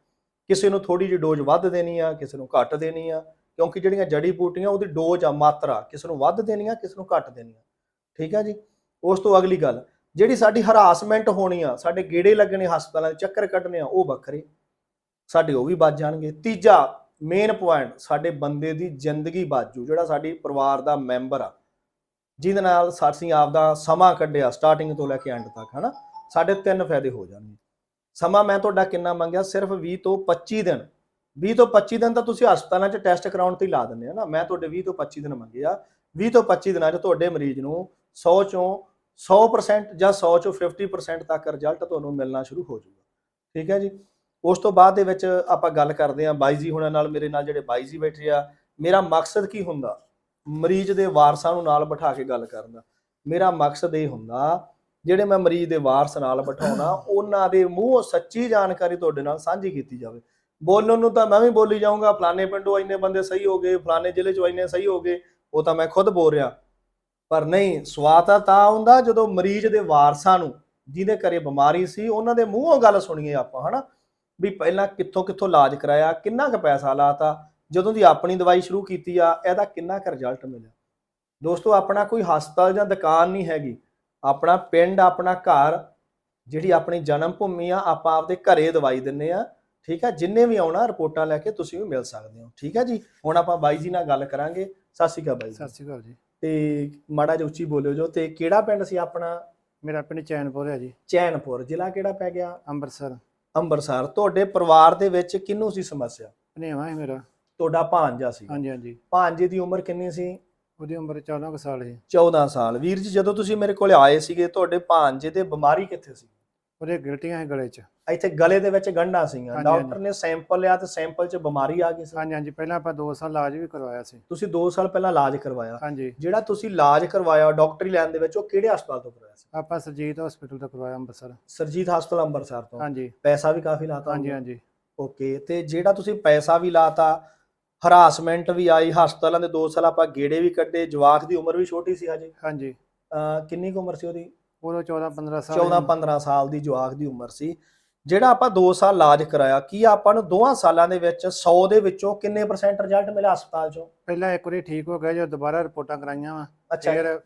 [SPEAKER 1] ਕਿਸੇ ਨੂੰ ਥੋੜੀ ਜਿਹੀ ਡੋਜ਼ ਵੱਧ ਦੇਣੀ ਆ, ਕਿਸੇ ਨੂੰ ਘੱਟ ਦੇਣੀ ਆ ਕਿਉਂਕਿ ਜਿਹੜੀਆਂ ਜੜੀ ਬੂਟੀਆਂ ਉਹਦੀ ਡੋਜ਼ ਆ, ਮਾਤਰਾ, ਕਿਸੇ ਨੂੰ ਵੱਧ ਦੇਣੀ ਆ ਕਿਸੇ ਨੂੰ ਘੱਟ ਦੇਣੀ ਆ ਠੀਕ ਆ ਜੀ? ਉਸ ਤੋਂ ਅਗਲੀ ਗੱਲ, ਜਿਹੜੀ ਸਾਡੀ ਹਰਾਸਮੈਂਟ ਹੋਣੀ ਆ, ਸਾਡੇ ਗੇੜੇ ਲੱਗਣੇ, ਹਸਪਤਾਲਾਂ ਦੇ ਚੱਕਰ ਕੱਢਣੇ ਆ, ਉਹ ਵੱਖਰੇ। ਸਾਡੇ ਉਹ ਵੀ ਬਚ ਜਾਣਗੇ। ਤੀਜਾ ਮੇਨ ਪੁਆਇੰਟ ਸਾਡੇ ਬੰਦੇ ਦੀ ਜ਼ਿੰਦਗੀ ਬਾਜੂ, ਜਿਹੜਾ ਸਾਡੀ ਪਰਿਵਾਰ ਦਾ ਮੈਂਬਰ ਆ। ਜਿਹਦੇ ਨਾਲ ਅਸੀਂ ਆਪਦਾ ਸਮਾਂ ਕੱਢਿਆ ਸਟਾਰਟਿੰਗ ਤੋਂ ਲੈ ਕੇ ਐਂਡ ਤੱਕ, ਹਨਾ? ਸਾਡੇ ਤਿੰਨ ਫਾਇਦੇ ਹੋ ਜਾਣਗੇ। ਸਮਾਂ ਮੈਂ ਤੁਹਾਡਾ ਕਿੰਨਾ ਮੰਗਿਆ? ਸਿਰਫ 20 ਤੋਂ 25 ਦਿਨ। 20 ਤੋਂ 25 ਦਿਨ ਤਾਂ ਤੁਸੀਂ ਹਸਪਤਾਲਾਂ 'ਚ ਟੈਸਟ ਕਰਾਉਣ ਤੇ ਹੀ ਲਾ ਦਿੰਦੇ ਆ ਨਾ। ਮੈਂ ਤੁਹਾਡੇ 20 ਤੋਂ 25 ਦਿਨ ਮੰਗੇ ਆ। 20 ਤੋਂ 25 ਦਿਨਾਂ 'ਚ ਤੁਹਾਡੇ ਮਰੀਜ਼ ਨੂੰ 100 ਚੋਂ 100% ਜਾਂ 100 ਚੋਂ 50% ਤੱਕ ਰਿਜ਼ਲਟ ਤੁਹਾਨੂੰ ਮਿਲਣਾ ਸ਼ੁਰੂ ਹੋ ਜਾਊਗਾ। ਠੀਕ ਹੈ ਜੀ? ਉਸ ਤੋਂ ਬਾਅਦ ਦੇ ਵਿੱਚ ਆਪਾਂ ਗੱਲ ਕਰਦੇ ਹਾਂ ਬਾਈ ਜੀ ਹੁਣਾਂ ਨਾਲ, ਮੇਰੇ ਨਾਲ ਜਿਹੜੇ ਬਾਈ ਜੀ ਬੈਠੇ ਆ। ਮੇਰਾ ਮਕਸਦ ਕੀ ਹੁੰਦਾ? ਮਰੀਜ਼ ਦੇ ਵਾਰਸਾਂ ਨੂੰ ਨਾਲ ਬਿਠਾ ਕੇ ਗੱਲ ਕਰਨ ਦਾ। ਮੇਰਾ ਮਕਸਦ ਇਹ ਹੁੰਦਾ, ਜਿਹੜੇ ਮੈਂ ਮਰੀਜ਼ ਦੇ ਵਾਰਸ ਨਾਲ ਬਿਠਾਉਣਾ, ਉਹਨਾਂ ਦੇ ਮੂੰਹੋਂ ਸੱਚੀ ਜਾਣਕਾਰੀ ਤੁਹਾਡੇ ਨਾਲ ਸਾਂਝੀ ਕੀਤੀ ਜਾਵੇ। ਬੋਲਣ ਨੂੰ ਤਾਂ ਮੈਂ ਵੀ ਬੋਲੀ ਜਾਊਂਗਾ, ਫਲਾਣੇ ਪਿੰਡੋਂ ਇੰਨੇ ਬੰਦੇ ਸਹੀ ਹੋ ਗਏ, ਫਲਾਣੇ ਜ਼ਿਲ੍ਹੇ ਚੋਂ ਇੰਨੇ ਸਹੀ ਹੋ ਗਏ, ਉਹ ਤਾਂ ਮੈਂ ਖੁਦ ਬੋਲ ਰਿਹਾ। ਪਰ ਨਹੀਂ, ਸਵਾਦ ਤਾਂ ਤਾਂ ਹੁੰਦਾ ਜਦੋਂ ਮਰੀਜ਼ ਦੇ ਵਾਰਸਾਂ ਨੂੰ, ਜਿਹਦੇ ਘਰੇ ਬਿਮਾਰੀ ਸੀ, ਉਹਨਾਂ ਦੇ ਮੂੰਹੋਂ ਗੱਲ ਸੁਣੀਏ ਆਪਾਂ, ਹਨਾ? ਵੀ ਪਹਿਲਾਂ ਕਿੱਥੋਂ ਕਿੱਥੋਂ ਇਲਾਜ ਕਰਾਇਆ, ਕਿੰਨਾ ਕੁ ਪੈਸਾ ਲਾਤਾ, ਜਦੋਂ ਦੀ ਆਪਣੀ ਦਵਾਈ ਸ਼ੁਰੂ ਕੀਤੀ ਆ, ਇਹਦਾ ਕਿੰਨਾ ਕੁ ਰਿਜ਼ਲਟ ਮਿਲਿਆ। ਦੋਸਤੋ, ਆਪਣਾ ਕੋਈ ਹਸਪਤਾਲ ਜਾਂ ਦੁਕਾਨ ਨਹੀਂ ਹੈਗੀ। ਆਪਣਾ ਪਿੰਡ, ਆਪਣਾ ਘਰ, ਜਿਹੜੀ ਆਪਣੀ ਜਨਮ ਭੂਮੀ ਆ, ਆਪਾਂ ਆਪਦੇ ਘਰੇ ਦਵਾਈ ਦਿੰਨੇ ਆ। ਠੀਕ ਆ? ਜਿੰਨੇ ਵੀ ਆਉਣਾ ਰਿਪੋਰਟਾਂ ਲੈ ਕੇ ਤੁਸੀਂ ਵੀ ਮਿਲ ਸਕਦੇ ਹੋ। ਠੀਕ ਆ ਜੀ? ਹੁਣ ਆਪਾਂ ਬਾਈ ਜੀ ਨਾਲ ਗੱਲ ਕਰਾਂਗੇ। ਸਤਿ ਸ਼੍ਰੀ ਅਕਾਲ ਬਾਈ ਜੀ।
[SPEAKER 2] ਸਤਿ ਸ਼੍ਰੀ ਅਕਾਲ ਜੀ।
[SPEAKER 1] ਤੇ ਮਾੜਾ ਜਿਹਾ ਉੱਚੀ ਬੋਲਿਓ ਜੋ। ਤੇ ਕਿਹੜਾ ਪਿੰਡ ਸੀ ਆਪਣਾ?
[SPEAKER 2] ਮੇਰਾ ਪਿੰਡ ਚੈਨਪੁਰ ਹੈ ਜੀ।
[SPEAKER 1] ਚੈਨਪੁਰ। ਜ਼ਿਲ੍ਹਾ ਕਿਹੜਾ ਪੈ ਗਿਆ?
[SPEAKER 2] ਅੰਮ੍ਰਿਤਸਰ।
[SPEAKER 1] ਅੰਮ੍ਰਿਤਸਰ। ਤੁਹਾਡੇ ਪਰਿਵਾਰ ਦੇ ਵਿੱਚ ਕਿਹਨੂੰ ਸੀ ਸਮੱਸਿਆ?
[SPEAKER 2] ਭਨੇਵਾ ਹੈ ਮੇਰਾ।
[SPEAKER 1] ਤੁਹਾਡਾ ਭਾਂਜਾ ਸੀ।
[SPEAKER 2] ਹਾਂਜੀ ਹਾਂਜੀ।
[SPEAKER 1] ਭਾਂਜੇ ਦੀ ਉਮਰ ਕਿੰਨੀ ਸੀ?
[SPEAKER 2] ਉਹਦੀ ਉਮਰ 14 ਕੁ ਸਾਲ ਸੀ।
[SPEAKER 1] 14 ਸਾਲ। ਵੀਰ ਜੀ ਜਦੋਂ ਤੁਸੀਂ ਮੇਰੇ ਕੋਲ ਆਏ ਸੀਗੇ ਤੁਹਾਡੇ ਭਾਂਜੇ ਤੇ ਬਿਮਾਰੀ ਕਿੱਥੇ ਸੀ?
[SPEAKER 2] ਉਹਦੇ ਗਿਲਟੀਆਂ ਸੀ ਗਲੇ 'ਚ।
[SPEAKER 1] ਇੱਥੇ ਗਲੇ ਦੇ ਵਿੱਚ ਗੰਢਾਂ ਸੀਗੀਆਂ।
[SPEAKER 2] ਹਾਂਜੀ,
[SPEAKER 1] ਡਾਕਟਰ
[SPEAKER 2] ਹਾਂਜੀ।
[SPEAKER 1] ਨੇ ਸੈਂਪਲ ਲਿਆ ਤੇ ਸੈਂਪਲ 'ਚ ਬਿਮਾਰੀ ਆ ਗਈ ਸੀ।
[SPEAKER 2] ਹਾਂਜੀ ਹਾਂਜੀ। ਪਹਿਲਾਂ ਆਪਾਂ 2 ਸਾਲ ਇਲਾਜ ਵੀ ਕਰਵਾਇਆ ਸੀ।
[SPEAKER 1] ਤੁਸੀਂ 2 ਸਾਲ ਪਹਿਲਾਂ ਇਲਾਜ ਕਰਵਾਇਆ।
[SPEAKER 2] ਹਾਂਜੀ।
[SPEAKER 1] ਜਿਹੜਾ ਤੁਸੀਂ ਇਲਾਜ ਕਰਵਾਇਆ ਡਾਕਟਰੀ ਲਾਈਨ ਦੇ ਵਿੱਚ ਉਹ ਕਿਹੜੇ ਹਸਪਤਾਲ ਤੋਂ ਕਰਵਾਇਆ ਸੀ?
[SPEAKER 2] ਆਪਾਂ ਸਰਜੀਤ ਹਸਪੀਟਲ ਤੋਂ ਕਰਵਾਇਆ ਅੰਮ੍ਰਿਤਸਰ।
[SPEAKER 1] ਸਰਜੀਤ ਹਸਪਤਾਲ ਅੰਮ੍ਰਿਤਸਰ ਤੋਂ।
[SPEAKER 2] ਹਾਂਜੀ।
[SPEAKER 1] ਪੈਸਾ ਵੀ ਕਾਫੀ ਲਾਤਾ
[SPEAKER 2] ਹਾਂਜੀ। ਹਾਂਜੀ।
[SPEAKER 1] ਓਕੇ ਤੇ ਜਿਹੜਾ ਤੁਸੀਂ ਪੈਸਾ ਵੀ ਲਾਤਾ ਹਰਾਸਮੈਂਟ ਵੀ ਆਈ ਹਸਪਤਾਲਾਂ ਦੇ 2 ਸਾਲ ਆਪਾਂ ਗੇੜੇ ਵੀ ਕੱਢੇ ਜਵਾਕ ਦੀ ਉਮਰ ਵੀ ਛੋਟੀ ਸੀ ਹਜੇ।
[SPEAKER 2] ਹਾਂਜੀ।
[SPEAKER 1] ਅਹ ਕਿੰਨੀ ਕੁ ਉਮਰ ਸੀ ਉਹਦੀ?
[SPEAKER 2] ਉਦੋਂ 14 15 ਸਾਲ
[SPEAKER 1] 14 15 ਸਾਲ ਦੀ ਜਵਾਕ ਦੀ ਉਮਰ ਸੀ। ਜਿਹੜਾ ਆਪਾਂ 2 ਸਾਲ ਇਲਾਜ ਕਰਾਇਆ ਕੀ ਆਪਾਂ ਨੂੰ ਦੋਹਾਂ ਸਾਲਾਂ ਦੇ ਵਿੱਚ 100 ਦੇ ਵਿੱਚੋਂ ਕਿੰਨੇ ਪਰਸੈਂਟ ਰਿਜ਼ਲਟ ਮਿਲਿਆ ਹਸਪਤਾਲ ਚੋਂ?
[SPEAKER 2] ਪਹਿਲਾਂ ਇੱਕ ਵਾਰੀ ਠੀਕ ਹੋ ਗਿਆ ਜਦੋਂ ਦੁਬਾਰਾ ਰਿਪੋਰਟਾਂ ਕਰਾਈਆਂ ਵਾ ਫਿਰ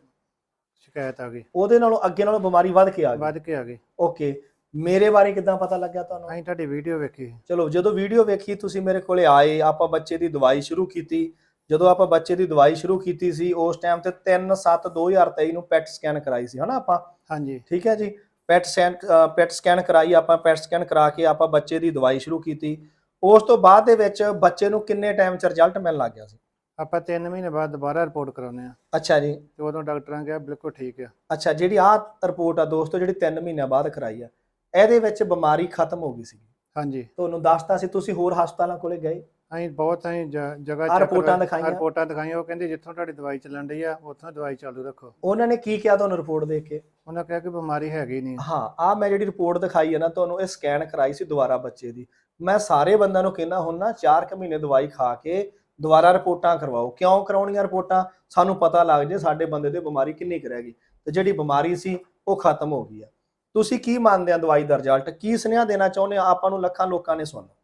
[SPEAKER 2] ਸ਼ਿਕਾਇਤ ਆ ਗਈ।
[SPEAKER 1] ਉਹਦੇ ਨਾਲੋਂ ਅੱਗੇ ਨਾਲੋਂ ਬਿਮਾਰੀ ਵੱਧ ਕੇ ਆ ਗਈ।
[SPEAKER 2] ਵੱਧ ਕੇ ਆ ਗਈ।
[SPEAKER 1] ਓਕੇ। ਮੇਰੇ ਬਾਰੇ ਕਿਦਾਂ ਪਤਾ ਲੱਗਿਆ ਤੁਹਾਨੂੰ?
[SPEAKER 2] ਅਸੀਂ ਤੁਹਾਡੀ ਵੀਡੀਓ ਵੇਖੀ।
[SPEAKER 1] ਚਲੋ ਜਦੋਂ ਵੀਡੀਓ ਵੇਖੀ ਤੁਸੀਂ ਮੇਰੇ ਕੋਲੇ ਆਏ ਆਪਾਂ ਬੱਚੇ ਦੀ ਦਵਾਈ ਸ਼ੁਰੂ ਕੀਤੀ ਜਦੋਂ ਆਪਾਂ ਬੱਚੇ ਦੀ ਦਵਾਈ ਸ਼ੁਰੂ ਕੀਤੀ ਸੀ ਉਸ ਟਾਈਮ ਤੇ 3 7 2023 ਨੂੰ ਪੈਟ ਸਕੈਨ ਕਰਾਈ ਸੀ ਹਨਾ ਆਪਾਂ?
[SPEAKER 2] ਹਾਂਜੀ।
[SPEAKER 1] ਠੀਕ ਹੈ ਜੀ? ਪੈਟ ਸਕੈਨ ਪੈਟ ਸਕੈਨ ਕਰਾਈ ਆਪਾਂ ਪੈਟ ਸਕੈਨ ਕਰਾ ਕੇ ਆਪਾਂ ਬੱਚੇ ਦੀ ਦਵਾਈ ਸ਼ੁਰੂ ਕੀਤੀ। ਉਸ ਤੋਂ ਬਾਅਦ ਦੇ ਵਿੱਚ ਬੱਚੇ ਨੂੰ ਕਿੰਨੇ ਟਾਈਮ ਚ ਰਿਜ਼ਲਟ ਮਿਲਣ ਲੱਗ ਗਿਆ ਸੀ?
[SPEAKER 2] ਆਪਾਂ 3 ਮਹੀਨੇ ਬਾਅਦ ਦੁਬਾਰਾ ਰਿਪੋਰਟ ਕਰਾਉਂਦੇ ਆ
[SPEAKER 1] ਅੱਛਾ ਜੀ।
[SPEAKER 2] ਤੇ ਉਦੋਂ ਡਾਕਟਰਾਂ ਕਿਹਾ ਬਿਲਕੁਲ ਠੀਕ ਆ।
[SPEAKER 1] ਅੱਛਾ ਜਿਹੜੀ ਆਹ ਰਿਪੋਰਟ ਆ ਦੋਸਤੋ ਜਿਹੜੀ 3 ਮਹੀਨਿਆਂ ਬਾਅਦ ਕਰਾਈ ਆ ਇਹਦੇ ਵਿੱਚ ਬਿਮਾਰੀ ਖਤਮ ਹੋ ਗਈ ਸੀ
[SPEAKER 2] ਹਾਂਜੀ।
[SPEAKER 1] ਤੁਹਾਨੂੰ ਦੱਸਤਾ ਸੀ ਤੁਸੀਂ ਹੋਰ ਹਸਪਤਾਲਾਂ ਕੋਲੇ ਗਏ?
[SPEAKER 2] ਅਸੀਂ ਬਹੁਤ ਅਸੀਂ ਜ- ਜਗ੍ਹਾ
[SPEAKER 1] ਆਹ ਰਿਪੋਰਟਾਂ ਦਿਖਾਈਆਂ?
[SPEAKER 2] ਰਿਪੋਰਟਾਂ ਦਿਖਾਈਆਂ ਉਹ ਕਹਿੰਦੇ ਜਿੱਥੋਂ ਤੁਹਾਡੀ ਦਵਾਈ ਚੱਲਣ ਰਹੀ ਆ ਉੱਥੋਂ ਦਵਾਈ ਚਾਲੂ ਰੱਖੋ।
[SPEAKER 1] ਉਹਨਾਂ ਨੇ ਕੀ ਕਿਹਾ ਤੁਹਾਨੂੰ ਰਿਪੋਰਟ ਦੇਖ ਕੇ?
[SPEAKER 2] ਉਹਨਾਂ ਕਿਹਾ ਕਿ ਬਿਮਾਰੀ ਹੈਗੀ ਨਹੀਂ।
[SPEAKER 1] ਹਾਂ ਆ ਮੈਂ ਜਿਹੜੀ ਰਿਪੋਰਟ ਦਿਖਾਈ ਹੈ ਨਾ ਤੁਹਾਨੂੰ ਇਹ ਸਕੈਨ ਕਰਾਈ ਸੀ ਦੁਬਾਰਾ ਬੱਚੇ ਦੀ। ਮੈਂ ਸਾਰੇ ਬੰਦਿਆਂ ਨੂੰ ਕਹਿੰਦਾ ਹੁੰਨਾ 4 ਕੁ ਮਹੀਨੇ ਦਵਾਈ ਖਾ ਕੇ ਦੁਬਾਰਾ ਰਿਪੋਰਟਾਂ ਕਰਵਾਓ। ਕਿਉਂ ਕਰਾਉਣੀਆਂ ਰਿਪੋਰਟਾਂ? ਸਾਨੂੰ ਪਤਾ ਲੱਗ ਜੇ ਸਾਡੇ ਬੰਦੇ ਦੇ ਬਿਮਾਰੀ ਕਿੰਨੀ ਕੁ ਰਹਿ ਗਈ। ਤੇ ਜਿਹੜੀ ਬਿਮਾਰੀ ਸੀ ਉਹ ਖਤਮ ਹੋ ਗਈ ਆ। ਤੁਸੀਂ ਕੀ ਮੰਨਦੇ ਆ ਦਵਾਈ ਦਾ ਰਿਜ਼ਲਟ ਕੀ ਸੁਨੇਹਾ ਦੇਣਾ ਚਾਹੁੰਦੇ ਆ? ਆਪਾਂ ਨੂੰ ਲੱਖਾਂ ਲੋਕਾਂ ਨੇ ਸੁਣਨਾ।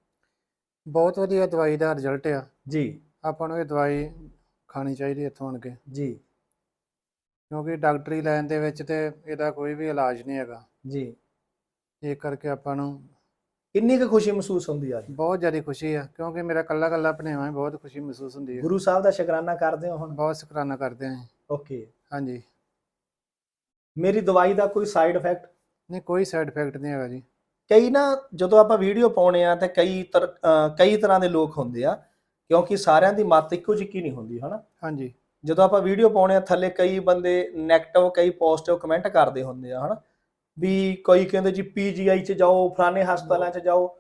[SPEAKER 2] ਬਹੁਤ ਵਧੀਆ ਦਵਾਈ ਦਾ ਰਿਜ਼ਲਟ ਆ।
[SPEAKER 1] ਜੀ।
[SPEAKER 2] ਆਪਾਂ ਨੂੰ ਇਹ ਦਵਾਈ ਖਾਣੀ ਚਾਹੀਦੀ ਇੱਥੋਂ ਆਣ ਕੇ।
[SPEAKER 1] ਜੀ।
[SPEAKER 2] ਕਿਉਂਕਿ ਡਾਕਟਰੀ ਲਾਈਨ ਦੇ ਵਿੱਚ ਤੇ ਇਹਦਾ ਕੋਈ ਵੀ ਇਲਾਜ ਨਹੀਂ ਹੈਗਾ।
[SPEAKER 1] ਜੀ।
[SPEAKER 2] ਇਹ ਕਰਕੇ ਆਪਾਂ ਨੂੰ
[SPEAKER 1] ਕਿੰਨੀ ਕੁ ਖੁਸ਼ੀ ਮਹਿਸੂਸ ਹੁੰਦੀ ਆ
[SPEAKER 2] ਬਹੁਤ ਜ਼ਿਆਦਾ ਖੁਸ਼ੀ ਆ ਕਿਉਂਕਿ ਮੇਰਾ ਕੱਲਾ ਕੱਲਾ ਭਣੇਵਾ ਹੈ ਬਹੁਤ ਖੁਸ਼ੀ ਮਹਿਸੂਸ ਹੁੰਦੀ ਹੈ
[SPEAKER 1] ਗੁਰੂ ਸਾਹਿਬ ਦਾ ਸ਼ੁਕਰਾਨਾ ਕਰਦੇ ਹੋ ਹੁਣ।
[SPEAKER 2] ਬਹੁਤ ਸ਼ੁਕਰਾਨਾ ਕਰਦੇ ਹਾਂ ਅਸੀਂ।
[SPEAKER 1] ਓਕੇ।
[SPEAKER 2] ਹਾਂਜੀ।
[SPEAKER 1] ਮੇਰੀ ਦਵਾਈ ਦਾ ਕੋਈ ਸਾਈਡ ਇਫੈਕਟ
[SPEAKER 2] ਨਹੀਂ ਕੋਈ ਸਾਈਡ ਇਫੈਕਟ ਨਹੀਂ ਹੈਗਾ ਜੀ।
[SPEAKER 1] ਕਈ ਨਾ ਜਦੋਂ ਆਪਾਂ ਵੀਡੀਓ ਪਾਉਣੇ ਆ ਤੇ ਕਈ ਤਰ- ਅਹ ਕਈ ਤਰ੍ਹਾਂ ਦੇ ਲੋਕ ਹੁੰਦੇ ਆ ਕਿਉਂਕਿ ਸਾਰਿਆਂ ਦੀ ਮੱਤ ਇੱਕੋ ਜਿਹੀ ਨਹੀਂ ਹੁੰਦੀ ਹਨਾ?
[SPEAKER 2] ਹਾਂਜੀ।
[SPEAKER 1] ਜਦੋਂ ਆਪਾਂ ਵੀਡੀਓ ਪਾਉਣੇ ਆ ਥੱਲੇ ਕਈ ਬੰਦੇ 네ਗੇਟਿਵ ਕਈ ਪੋਜ਼ਿਟਿਵ ਕਮੈਂਟ ਕਰਦੇ ਹੁੰਦੇ ਆ ਹਨਾ? ਵੀ ਕੋਈ ਕਹਿੰਦੇ ਜੀ ਪੀਜੀਆਈ ਚ ਜਾਓ ਫਲਾਣੇ ਹਸਪਤਾਲਾਂ ਚ ਜਾਓ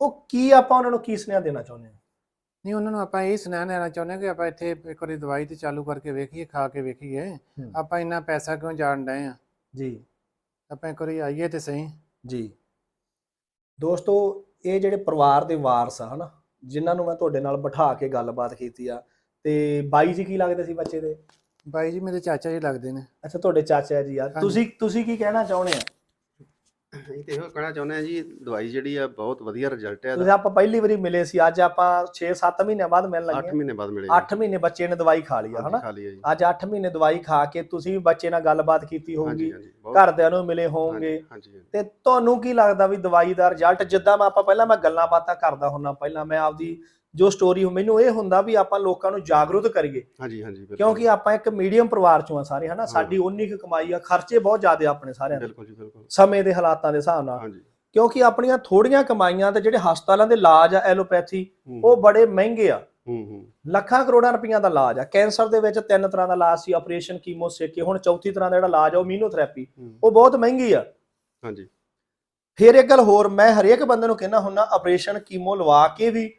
[SPEAKER 1] ਉਹ ਕੀ ਆਪਾਂ ਉਹਨਾਂ ਨੂੰ ਕੀ ਸੁਨੇਹਾ ਦੇਣਾ ਚਾਹੁੰਦੇ ਆ?
[SPEAKER 2] ਨਹੀਂ ਉਹਨਾਂ ਨੂੰ ਆਪਾਂ ਇਹ ਸੁਨੇਹਾ ਦੇਣਾ ਚਾਹੁੰਦੇ ਹਾਂ ਕਿ ਆਪਾਂ ਇੱਥੇ ਇੱਕ ਵਾਰੀ ਦਵਾਈ ਤੇ ਚਾਲੂ ਕਰਕੇ ਵੇਖੀਏ ਖਾ ਕੇ ਵੇਖੀਏ ਆਪਾਂ ਇੰਨਾ ਪੈਸਾ ਕਿਉਂ ਜਾਣ ਡਏ ਆ?
[SPEAKER 1] ਜੀ।
[SPEAKER 2] ਆਪਾਂ ਇੱਕ ਵਾਰੀ ਆਈਏ ਤੇ ਸਹੀ।
[SPEAKER 1] ਜੀ। ਦੋਸਤੋ ਇਹ ਜਿਹੜੇ ਪਰਿਵਾਰ ਦੇ ਵਾਰਸ ਆ ਹਨਾ ਜਿਨ੍ਹਾਂ ਨੂੰ ਮੈਂ ਤੁਹਾਡੇ ਨਾਲ ਬਿਠਾ ਕੇ ਗੱਲਬਾਤ ਕੀਤੀ ਆ ਤੇ ਬਾਈ ਜੀ ਕੀ ਲੱਗਦੇ ਸੀ ਬੱਚੇ ਦੇ?
[SPEAKER 2] ਬਾਈ ਜੀ ਮੇਰੇ ਚਾਚਾ ਜੀ ਲੱਗਦੇ ਨੇ।
[SPEAKER 1] ਅੱਛਾ ਤੁਹਾਡੇ ਚਾਚਾ ਜੀ ਆ।
[SPEAKER 2] ਹਾਂਜੀ।
[SPEAKER 1] ਤੁਸੀਂ ਤੁਸੀਂ ਕੀ ਕਹਿਣਾ ਚਾਹੁੰਦੇ ਆ?
[SPEAKER 3] ਅਸੀਂ ਤੇ ਇਹੋ ਕਹਿਣਾ ਚਾਹੁੰਦੇ ਆ ਜੀ ਦਵਾਈ ਜਿਹੜੀ ਆ ਬਹੁਤ ਵਧੀਆ ਰਿਜ਼ਲਟ ਹੈ
[SPEAKER 1] ਤੁਸੀਂ ਆਪਾਂ ਪਹਿਲੀ ਵਾਰੀ ਮਿਲੇ ਸੀ ਅੱਜ ਆਪਾਂ 6-7 ਮਹੀਨਿਆਂ ਬਾਅਦ ਮਿਲਣ
[SPEAKER 3] 8
[SPEAKER 1] ਲੱਗੇ
[SPEAKER 3] ਮਹੀਨੇ ਬਾਅਦ ਮਿਲੇ
[SPEAKER 1] 8 ਮਹੀਨੇ ਬੱਚੇ ਨੇ ਦਵਾਈ ਖਾ ਲਈ ਆ ਹਨਾ? ਅੱਜ 8 ਮਹੀਨੇ ਦਵਾਈ ਖਾ ਕੇ ਤੁਸੀਂ ਵੀ ਬੱਚੇ ਨਾਲ ਗੱਲਬਾਤ ਕੀਤੀ ਹੋਊਗੀ ਘਰਦਿਆਂ ਨੂੰ ਮਿਲੇ ਹੋਵੋਗੇ ਤੇ ਤੁਹਾਨੂੰ ਕੀ ਲੱਗਦਾ ਵੀ ਦਵਾਈ ਦਾ ਰਿਜ਼ਲਟ ਜਿੱਦਾਂ ਮੈਂ ਆਪਾਂ ਪਹਿਲਾਂ ਮੈਂ ਗੱਲਾਂ ਬਾਤਾਂ ਕਰਦਾ ਹੁੰਨਾ ਪਹਿਲਾਂ ਮੈਂ ਆਪਦੀ ਜੋ ਸਟੋਰੀ ਮੈਨੂੰ ਇਹ ਹੁੰਦਾ ਵੀ ਆਪਾਂ ਲੋਕਾਂ ਨੂੰ ਜਾਗਰੂਕ ਕਰੀਏ।
[SPEAKER 3] ਹਾਂਜੀ ਹਾਂਜੀ
[SPEAKER 1] ਕਿਉਂਕਿ ਆਪਾਂ ਇੱਕ ਮੀਡੀਅਮ ਪਰਿਵਾਰ ਚੋਂ ਆ ਸਾਰੇ ਹਨਾ? ਸਾਡੀ ਉਨੀ ਕੁ ਕਮਾਈ ਆ ਖਰਚੇ ਬਹੁਤ ਜ਼ਿਆਦੇ ਆਪਣੇ ਸਾਰਿਆਂ ਦੇ।
[SPEAKER 3] ਬਿਲਕੁਲ ਜੀ ਬਿਲਕੁਲ।
[SPEAKER 1] ਸਮੇਂ ਦੇ ਹਾਲਾਤਾਂ ਦੇ ਹਿਸਾਬ ਨਾਲ।
[SPEAKER 3] ਹਾਂਜੀ।
[SPEAKER 1] ਕਿਉਂਕਿ ਆਪਣੀਆਂ ਥੋੜੀਆਂ ਕਮਾਈਆਂ ਤੇ ਜਿਹੜੇ ਹਸਪਤਾਲਾਂ ਦੇ ਇਲਾਜ ਆ ਐਲੋਪੈਥੀ
[SPEAKER 3] ਹੂੰ,
[SPEAKER 1] ਉਹ ਬੜੇ ਮਹਿੰਗੇ ਆ।
[SPEAKER 3] ਹੂੰ ਹੂੰ।
[SPEAKER 1] ਲੱਖਾਂ ਕਰੋੜਾਂ ਰੁਪਈਆਂ ਦਾ ਇਲਾਜ ਆ। ਕੈਂਸਰ ਦੇ ਵਿੱਚ ਤਿੰਨ ਤਰ੍ਹਾਂ ਦਾ ਇਲਾਜ ਸੀ ਆਪਰੇਸ਼ਨ ਕੀਮੋਸੇਕੇ ਹੁਣ ਚੌਥੀ ਤਰ੍ਹਾਂ ਦਾ ਜਿਹੜਾ ਇਲਾਜ ਆ ਉਹ ਮੀਨੋਥੈਰੇਪੀ
[SPEAKER 3] ਹੂੰ,
[SPEAKER 1] ਉਹ ਬਹੁਤ ਮਹਿੰਗੀ ਆ।
[SPEAKER 3] ਹਾਂਜੀ।
[SPEAKER 1] ਫਿਰ ਇੱਕ ਗੱਲ ਹੋਰ ਮੈਂ ਹਰੇਕ ਬੰਦੇ ਨੂੰ ਕਹਿੰਦਾ ਹੁੰਨਾ ਆਪਰੇਸ਼ਨ ਕੀਮੋ ਲਵਾ ਕੇ ਵੀ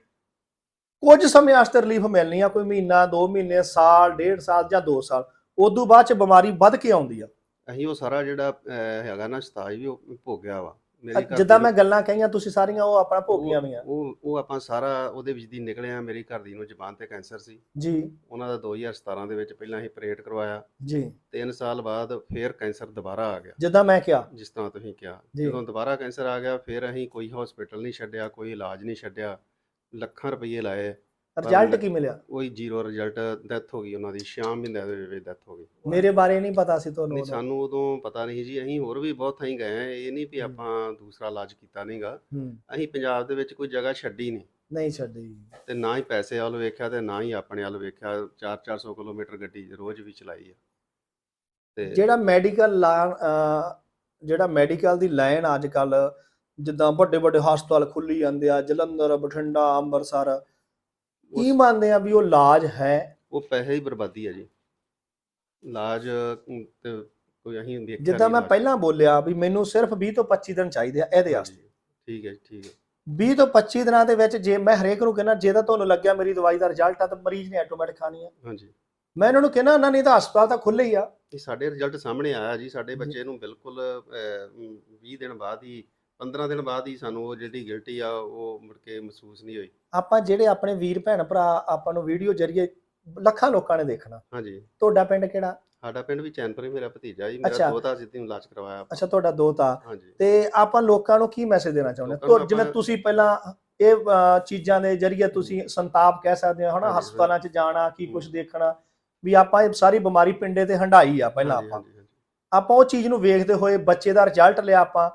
[SPEAKER 1] ਕੁਝ ਸਮੇਂ ਵਾਸਤੇ ਰਿਲੀਫ ਮਿਲਣੀ ਆ ਕੋਈ ਮਹੀਨਾ 2 ਮਹੀਨੇ ਸਾਲ ਡੇਢ ਸਾਲ ਜਾਂ 2 ਸਾਲ ਉਦੋਂ ਬਾਅਦ ਚ ਬਿਮਾਰੀ ਵੱਧ ਕੇ ਆਉਂਦੀ ਆ।
[SPEAKER 3] ਅਸੀਂ ਉਹ ਸਾਰਾ ਜਿਹੜਾ ਅਹ, ਹੈਗਾ ਨਾ ਸਤਾਜ ਵੀ ਉਹ ਭੋਗਿਆ ਵਾ ਮੇਰੀ ਘਰ
[SPEAKER 1] ਜਿੱਦਾਂ
[SPEAKER 3] ਦੀ
[SPEAKER 1] ਮੈਂ ਗੱਲਾਂ ਕਹੀਆਂ ਤੁਸੀਂ ਸਾਰੀਆਂ ਉਹ ਆਪਣਾ ਭੋਗੀਆਂ ਵੀ ਆ
[SPEAKER 3] ਉਹ ਉਹ ਆਪਾਂ ਸਾਰਾ ਉਹਦੇ ਵਿੱਚ ਦੀ ਨਿਕਲੇ ਆ ਮੇਰੀ ਘਰ ਦੀ ਨੂੰ ਜ਼ਬਾਨ ਤੇ ਕੈਂਸਰ ਸੀ।
[SPEAKER 1] ਜੀ।
[SPEAKER 3] ਉਹਨਾਂ ਦਾ 2017 ਦੇ ਵਿੱਚ ਪਹਿਲਾਂ ਅਸੀਂ ਆਪਰੇਟ ਕਰਵਾਇਆ।
[SPEAKER 1] ਜੀ।
[SPEAKER 3] 3 ਸਾਲ ਬਾਅਦ ਫੇਰ ਕੈਂਸਰ ਦੁਬਾਰਾ ਆ ਗਿਆ।
[SPEAKER 1] ਜਿੱਦਾਂ ਮੈਂ ਕਿਹਾ।
[SPEAKER 3] ਜਿਸ ਤਰ੍ਹਾਂ ਤੁਸੀਂ ਕਿਹਾ।
[SPEAKER 1] ਜੀ।
[SPEAKER 3] ਜਦੋਂ ਦੁਬਾਰਾ ਕੈਂਸਰ ਆ ਗਿਆ ਫਿਰ ਅਸੀਂ ਕੋਈ ਹਸਪੀਟਲ ਨਹੀਂ ਛੱਡਿਆ ਕੋਈ ਇਲਾਜ ਨਹੀਂ ਛੱਡਿਆ। ਲੱਖਾਂ ਰੁਪਏ ਲਾਏ।
[SPEAKER 1] ਰਿਜ਼ਲਟ ਕੀ ਮਿਲਿਆ?
[SPEAKER 3] ਕੋਈ ਜ਼ੀਰੋ ਰਿਜ਼ਲਟ ਡੈਥ ਹੋ ਗਈ ਉਹਨਾਂ ਦੀ 6 ਮਹੀਨਿਆਂ ਦੇ ਵਿੱਚ ਡੈਥ ਹੋ ਗਈ।
[SPEAKER 1] ਮੇਰੇ ਬਾਰੇ ਨਹੀਂ ਪਤਾ ਸੀ ਤੁਹਾਨੂੰ
[SPEAKER 3] ਨਹੀਂ
[SPEAKER 1] ਉਦੋਂ।
[SPEAKER 3] ਸਾਨੂੰ ਉਦੋਂ ਪਤਾ ਨਹੀਂ ਜੀ ਅਸੀਂ ਹੋਰ ਵੀ ਬਹੁਤ ਥਾਈਂ ਗਏ ਆ ਇਹ ਨਹੀਂ ਵੀ। ਆਪਾਂ ਦੂਸਰਾ ਇਲਾਜ ਕੀਤਾ ਨਹੀਂਗਾ
[SPEAKER 1] ਹੂੰ।
[SPEAKER 3] ਅਸੀਂ ਪੰਜਾਬ ਦੇ ਵਿੱਚ ਕੋਈ ਜਗ੍ਹਾ ਛੱਡੀ ਨਹੀਂ
[SPEAKER 1] ਨਹੀਂ ਛੱਡੀ।
[SPEAKER 3] ਤੇ ਨਾ ਹੀ ਪੈਸੇ ਵੱਲ ਵੇਖਿਆ ਤੇ ਨਾ ਹੀ ਆਪਣੇ ਵੱਲ ਵੇਖਿਆ। 4-400 ਕਿਲੋਮੀਟਰ ਗੱਡੀ ਰੋਜ਼ ਵੀ ਚਲਾਈ ਆ। ਤੇ
[SPEAKER 1] ਜਿਹੜਾ ਮੈਡੀਕਲ ਜਿਹੜਾ ਮੈਡੀਕਲ ਦੀ ਲਾਈਨ ਅੱਜ ਕੱਲ ਜਿੱਦਾਂ ਵੱਡੇ ਵੱਡੇ ਹਸਪਤਾਲ ਖੁੱਲੀ ਜਾਂਦੇ ਆ ਜਲੰਧਰ ਬਠਿੰਡਾ ਅੰਮ੍ਰਿਤਸਰ। ਕੀ ਮੰਨਦੇ ਆ ਵੀ ਉਹ ਇਲਾਜ ਹੈ?
[SPEAKER 3] ਉਹ ਪੈਸੇ ਹੀ ਬਰਬਾਦੀ ਆ ਜੀ। ਇਲਾਜ ਅਮ, ਤੇ ਕੋਈ ਅਸੀਂ ਵੇਖਿਆ
[SPEAKER 1] ਜਿੱਦਾਂ
[SPEAKER 3] ਨੀ
[SPEAKER 1] ਮੈਂ। ਪਹਿਲਾਂ ਬੋਲਿਆ ਵੀ ਮੈਨੂੰ ਸਿਰਫ 20 ਤੋਂ 25 ਦਿਨ ਚਾਹੀਦੇ ਆ ਇਹਦੇ ਵਾਸਤੇ।
[SPEAKER 3] ਠੀਕ ਹੈ ਠੀਕ ਹੈ।
[SPEAKER 1] 20 ਤੋਂ 25 ਦਿਨਾਂ ਦੇ ਵਿੱਚ ਜੇ ਮੈਂ ਹਰੇਕ ਨੂੰ ਕਹਿੰਦਾ ਜੇ ਤਾਂ ਤੁਹਾਨੂੰ ਲੱਗਿਆ ਮੇਰੀ ਦਵਾਈ ਦਾ ਰਿਜ਼ਲਟ ਆ ਤਾਂ ਮਰੀਜ਼ ਨੇ ਆਟੋਮੈਟਿਕ ਖਾਣੀ ਆ।
[SPEAKER 3] ਹਾਂਜੀ।
[SPEAKER 1] ਮੈਂ ਇਹਨਾਂ ਨੂੰ ਕਹਿੰਦਾ ਨਾ ਨਹੀਂ ਤਾਂ ਹਸਪਤਾਲ ਤਾਂ ਖੁੱਲੇ ਹੀ ਆ।
[SPEAKER 3] ਇਹ ਸਾਡੇ ਰਿਜ਼ਲਟ ਸਾਹਮਣੇ ਆਇਆ ਜੀ ਸਾਡੇ। ਬੱਚੇ ਨੂੰ ਬਿਲਕੁਲ ਅਹ, ਅਮ, 20 ਦਿਨ ਬਾਅਦ ਹੀ 15 ਦਿਨ ਬਾਅਦ ਹੀ ਸਾਨੂੰ ਉਹ ਜਿਹੜੀ ਗਿਲਟੀ ਆ ਉਹ ਮੁੜ ਕੇ ਮਹਿਸੂਸ ਨਹੀਂ ਹੋਈ।
[SPEAKER 1] ਆਪਾਂ ਜਿਹੜੇ ਆਪਣੇ ਵੀਰ ਭੈਣ ਭਰਾ ਆਪਾਂ ਨੂੰ ਵੀਡੀਓ ਜਰੀਏ ਲੱਖਾਂ ਲੋਕਾਂ ਨੇ ਦੇਖਣਾ।
[SPEAKER 3] ਹਾਂਜੀ।
[SPEAKER 1] ਤੁਹਾਡਾ ਪਿੰਡ ਕਿਹੜਾ?
[SPEAKER 3] ਸਾਡਾ ਪਿੰਡ ਵੀ ਚੈਨਪੁਰ ਹੀ ਮੇਰਾ ਭਤੀਜਾ ਜੀ ਮੇਰਾ। ਦੋਤਾ ਜਿੱਦੀ ਇਲਾਜ ਕਰਵਾਇਆ
[SPEAKER 1] ਅੱਛਾ ਤੁਹਾਡਾ ਦੋਤਾ ਤੇ ਆਪਾਂ ਲੋਕਾਂ ਨੂੰ ਕੀ ਮੈਸੇਜ ਦੇਣਾ ਚਾਹੁੰਦੇ?
[SPEAKER 3] ਨੂੰ
[SPEAKER 1] ਹੋ ਜਿਵੇਂ ਤੁਸੀਂ ਪਹਿਲਾਂ ਇਹ ਚੀਜ਼ਾਂ ਦੇ ਜਰੀਏ ਤੁਸੀਂ ਸੰਤਾਪ ਕਹਿ ਸਕਦੇ ਹੋ ਹਨਾ? ਹਸਪਤਾਲਾਂ 'ਚ ਜਾਣਾ ਕੀ। ਕੁਝ ਦੇਖਣਾ ਵੀ ਆਪਾਂ ਇਹ ਸਾਰੀ ਬਿਮਾਰੀ ਪਿੰਡੇ ਤੇ ਹੰਡਾਈ ਆ ਪਹਿਲਾਂ ਆਪਾਂ। ਆਪਾਂ ਉਹ ਚੀਜ਼ ਨੂੰ ਵੇਖਦੇ ਹੋਏ ਬੱਚੇ ਦਾ ਰਿਜ਼ਲਟ ਲਿਆ ਆਪਾਂ।